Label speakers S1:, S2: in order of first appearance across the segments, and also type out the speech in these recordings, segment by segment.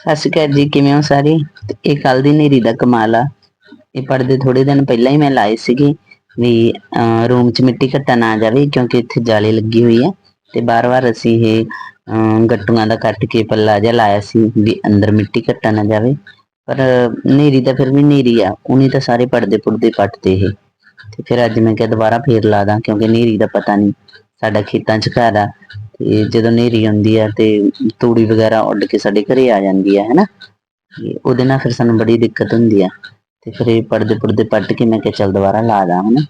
S1: ਸਤਿ ਸ਼੍ਰੀ ਅਕਾਲ ਜੀ, ਕਿਵੇਂ ਹੋ ਸਾਰੇ? ਤੇ ਇਹ ਕੱਲ ਦੀ ਨੇਰੀ ਦਾ ਕਮਾਲ ਆ। ਇਹ ਪਰਦੇ ਥੋੜੇ ਦਿਨ ਪਹਿਲਾਂ ਹੀ ਮੈਂ ਲਾਏ ਸੀਗੇ ਵੀ ਰੂਮ 'ਚ ਮਿੱਟੀ ਘੱਟਾ ਨਾ ਜਾਵੇ ਕਿਉਂਕਿ ਇੱਥੇ ਜਾਲੀ ਲੱਗੀ ਹੋਈ ਹੈ ਤੇ ਬਾਰ-ਬਾਰ ਅਸੀਂ ਇਹ ਗੱਟੂਆਂ ਦਾ ਕੱਟ ਕੇ ਪੱਲਾ ਜਿਹਾ ਲਾਇਆ ਸੀ ਵੀ ਅੰਦਰ ਮਿੱਟੀ ਘੱਟਾ ਨਾ ਜਾਵੇ। ਪਰ ਨੇਰੀ ਤਾਂ ਫਿਰ ਵੀ ਨੇਰੀ ਆ, ਉਹਨੇ ਤਾਂ ਸਾਰੇ ਪਰਦੇ ਪੁਰਦੇ ਪੱਟਦੇ ਇਹ। ਤੇ ਫਿਰ ਅੱਜ ਮੈਂ ਕਿਹਾ ਦੁਬਾਰਾ ਫੇਰ ਲਾ ਦਾਂ ਕਿਉਂਕਿ ਨੇਰੀ ਦਾ ਪਤਾ ਨਹੀਂ ਸਾਡਾ ਖੇਤਾਂ 'ਚ ਘਰ ਆ ਤੇ ਜਦੋਂ ਨੇਰੀ ਆਉਂਦੀ ਆ ਤੇ ਤੂੜੀ ਵਗੈਰਾ ਉੱਡ ਕੇ ਸਾਡੇ ਘਰੇ ਆ ਜਾਂਦੀ ਆ, ਹੈਨਾ? ਉਹਦੇ ਨਾਲ ਫਿਰ ਸਾਨੂੰ ਬੜੀ ਦਿੱਕਤ ਹੁੰਦੀ ਆ। ਤੇ ਫਿਰ ਇਹ ਪਰਦੇ ਪੁਰਦੇ ਪੱਟ ਕੇ ਮੈਂ ਕਿਹਾ ਚੱਲ ਦੁਬਾਰਾ ਲਾ ਦਾਂ, ਹਨਾ?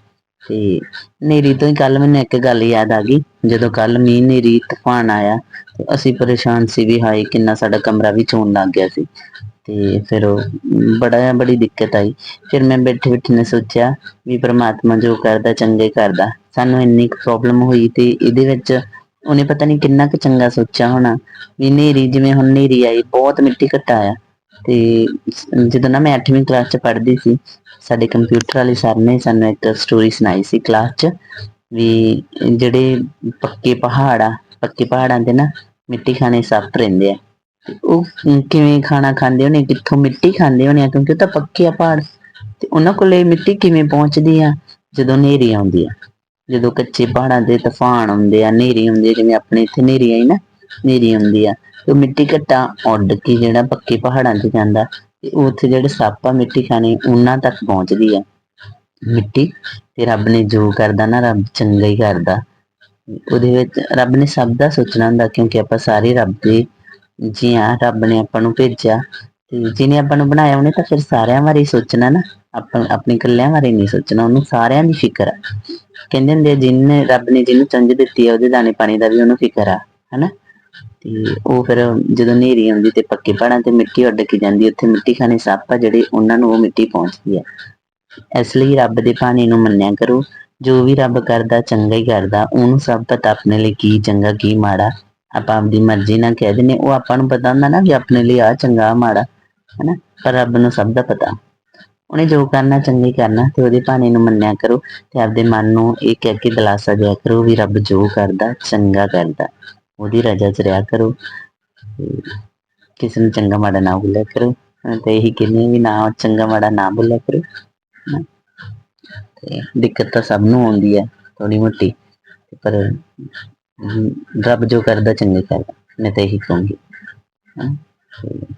S1: ਤੇ ਨੇਰੀ ਤੋਂ ਹੀ ਕੱਲ ਮੈਨੂੰ ਇੱਕ ਗੱਲ ਯਾਦ ਆ ਗਈ। ਜਦੋਂ ਕੱਲ ਮੀਂਹ ਨੇਰੀ ਤੂਫਾਨ ਆਇਆ, ਤੇ ਅਸੀਂ ਪਰੇਸ਼ਾਨ ਸੀ ਵੀ ਹਾਏ ਕਿੰਨਾ ਸਾਡਾ ਕਮਰਾ ਵੀ ਚੋਣ ਲੱਗ ਗਿਆ ਸੀ। ਤੇ ਫਿਰ ਬੜਾ ਬੜੀ ਦਿੱਕਤ ਆਈ। ਫਿਰ ਮੈਂ ਬੈਠੇ ਬੈਠੇ ਨੇ ਸੋਚਿਆ ਵੀ ਪ੍ਰਮਾਤਮਾ ਜੋ ਕਰਦਾ ਚੰਗੇ ਕਰਦਾ। ਸਾਨੂੰ ਇੰਨੀ ਪ੍ਰੋਬਲਮ ਹੋਈ ਤੇ ਇਹਦੇ ਵਿੱਚ ਉਹਨੇ ਪਤਾ ਨਹੀਂ ਕਿੰਨਾ ਕੁ ਚੰਗਾ ਸੋਚਿਆ ਹੋਣਾ ਵੀ ਨੇਰੀ ਜਿਵੇਂ ਹੁਣ ਨੇਰੀ ਆਈ, ਬਹੁਤ ਮਿੱਟੀ ਘਟਾ ਤੇ ਜਦੋਂ ਨਾ ਮੈਂ 8ਵੀਂ ਕਲਾਸ ਚ ਪੜ੍ਹਦੀ ਸੀ, ਸਾਡੇ ਕੰਪਿਊਟਰ ਵਾਲੇ ਸਰ ਨੇ ਸਾਨੂੰ ਇੱਕ ਸਟੋਰੀ ਸੁਣਾਈ ਸੀ ਕਲਾਸ ਚ ਵੀ ਜਿਹੜੇ ਪੱਕੇ ਪਹਾੜ ਆ, ਪੱਕੇ ਪਹਾੜਾਂ ਤੇ ਨਾ ਮਿੱਟੀ ਖਾਣੇ ਸੱਪ ਰਹਿੰਦੇ ਆ। ਉਹ ਕਿਵੇਂ ਖਾਣਾ ਖਾਂਦੇ ਹੋਣੇ, ਕਿੱਥੋਂ ਮਿੱਟੀ ਖਾਂਦੇ ਹੋਣੇ ਆ, ਕਿਉਂਕਿ ਉਹ ਤਾਂ ਪੱਕੇ ਆ ਪਹਾੜ। ਤੇ ਉਹਨਾਂ ਕੋਲੇ ਮਿੱਟੀ ਕਿਵੇਂ ਪਹੁੰਚਦੀ ਆ? ਜਦੋਂ ਨੇਰੀ ਆਉਂਦੀ ਆ। ਜਦੋਂ ਕੱਚੇ ਪਹਾੜਾਂ ਦੇ ਤੂਫਾਨ ਆਉਂਦੇ ਆ ਨੇਰੀ ਆਉਂਦੀ ਆ, ਜਿਵੇਂ ਆਪਣੇ ਇੱਥੇ ਨੇਰੀ ਆਈ ਨਾ ਨੇਰੀ ਆਉਂਦੀ ਆ, ਤੇ ਉਹ ਮਿੱਟੀ ਘੱਟਾ ਉੱਡ ਕੇ ਜਿਹੜਾ ਪੱਕੇ ਪਹਾੜਾਂ 'ਚ ਜਾਂਦਾ, ਤੇ ਉੱਥੇ ਜਿਹੜੇ ਸੱਪ ਆ ਮਿੱਟੀ ਖਾਣੇ, ਉਹਨਾਂ ਤੱਕ ਪਹੁੰਚਦੀ ਆ। ਮਿੱਟੀ ਤੇ ਰੱਬ ਨੇ ਜੋ ਕਰਦਾ ਨਾ, ਰੱਬ ਚੰਗਾ ਹੀ ਕਰਦਾ। ਉਹਦੇ ਵਿੱਚ ਰੱਬ ਨੇ ਸਭ ਦਾ ਸੋਚਣਾ ਹੁੰਦਾ, ਕਿਉਂਕਿ ਆਪਾਂ ਸਾਰੇ ਰੱਬ ਦੇ ਜੀ ਹਾਂ ਰੱਬ ਨੇ ਆਪਾਂ ਨੂੰ ਭੇਜਿਆ। ਤੇ ਜਿਹਨੇ ਆਪਾਂ ਨੂੰ ਬਣਾਇਆ ਉਹਨੇ ਤਾਂ ਫਿਰ ਸਾਰਿਆਂ ਬਾਰੇ ਸੋਚਣਾ ਨਾ। ਆਪਾਂ ਆਪਣੇ ਇਕੱਲਿਆਂ ਬਾਰੇ ਨਹੀਂ ਸੋਚਣਾ ਉਹਨੂੰ ਸਾਰਿਆਂ ਦੀ ਫਿਕਰ ਆ। ਕਹਿੰਦੇ ਹੁੰਦੇ ਆ, ਜਿਹਨੇ ਰੱਬ ਨੇ ਜਿਹਨੂੰ ਚੰਜ ਦਿੱਤੀ ਆ ਉਹਦੇ ਦਾਣੇ ਪਾਣੀ ਦਾ ਵੀ ਉਹਨੂੰ ਫਿਕਰ ਆ ਹਨਾ? ਤੇ ਉਹ ਫਿਰ ਜਦੋਂ ਨੇਰੀ ਆਉਂਦੀ ਤੇ ਪੱਕੇ ਪਹਾੜਾਂ ਤੇ ਮਿੱਟੀ ਉੱਡ ਕੇ ਜਾਂਦੀ ਉੱਥੇ ਮਿੱਟੀ ਖਾਣੇ ਸੱਪ ਆ ਜਿਹੜੇ ਉਹਨਾਂ ਨੂੰ ਉਹ ਮਿੱਟੀ ਪਹੁੰਚਦੀ ਆ। ਇਸ ਲਈ ਰੱਬ ਦੇ ਬਾਣੀ ਨੂੰ ਮੰਨਿਆ ਕਰੋ ਜੋ ਵੀ ਰੱਬ ਕਰਦਾ ਚੰਗਾ ਹੀ ਕਰਦਾ ਉਹਨੂੰ ਸਭ ਪਤਾ ਆਪਣੇ ਲਈ ਕੀ ਚੰਗਾ ਕੀ ਮਾੜਾ। ਆਪਾਂ ਆਪਦੀ ਮਰਜ਼ੀ ਨਾਲ ਕਹਿ ਦਿੰਦੇ ਉਹ ਆਪਾਂ ਨੂੰ ਪਤਾ ਹੁੰਦਾ ਨਾ ਵੀ ਆਪਣੇ ਲਈ ਆ ਚੰਗਾ ਆਹ ਮਾੜਾ। ਹਨਾ? ਪਰ ਰੱਬ ਨੂੰ ਸਭ ਦਾ ਪਤਾ। ਉਹਨੇ ਜੋ ਕਰਨਾ ਚੰਗੇ ਕਰਨਾ ਤੇ ਉਹਦੇ ਭਾਣੇ ਨੂੰ ਮੰਨਿਆ ਕਰੋ ਤੇ ਆਪਦੇ ਮਨ ਨੂੰ ਇਹ ਕਹਿ ਕੇ ਦਿਲਾਸਾ ਦਿਆ ਕਰੋ ਵੀ ਰੱਬ ਜੋ ਕਰਦਾ, ਚੰਗਾ ਕਰਦਾ। ਉਹਦੀ ਰਜ਼ਾ ਚ ਰਿਹਾ ਕਰੋ। ਕਿਸੇ ਨੂੰ ਚੰਗਾ ਮਾੜਾ ਨਾ ਬੋਲਿਆ ਕਰੋ। ਤੇ ਇਹੀ ਕਹਿੰਦੇ ਵੀ ਨਾ ਚੰਗਾ ਮਾੜਾ ਨਾ ਬੋਲਿਆ ਕਰੋ। ਤੇ ਦਿੱਕਤ ਤਾਂ ਸਭ ਨੂੰ ਆਉਂਦੀ ਹੈ ਥੋੜੀ ਮੋਟੀ। ਪਰ ਰੱਬ ਜੋ ਕਰਦਾ ਚੰਗੇ ਕਰਦਾ। ਮੈਂ ਤਾਂ ਇਹੀ ਕਹੂੰਗੀ।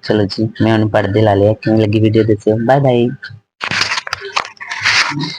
S1: ਚਲੋ ਜੀ ਮੈਂ ਹੁਣ ਪੜ੍ਹਦੇ ਲਾ ਲਿਆ ਕਿਵੇਂ ਲੱਗੀ ਵੀਡੀਓ ਦੱਸਿਓ। Bye bye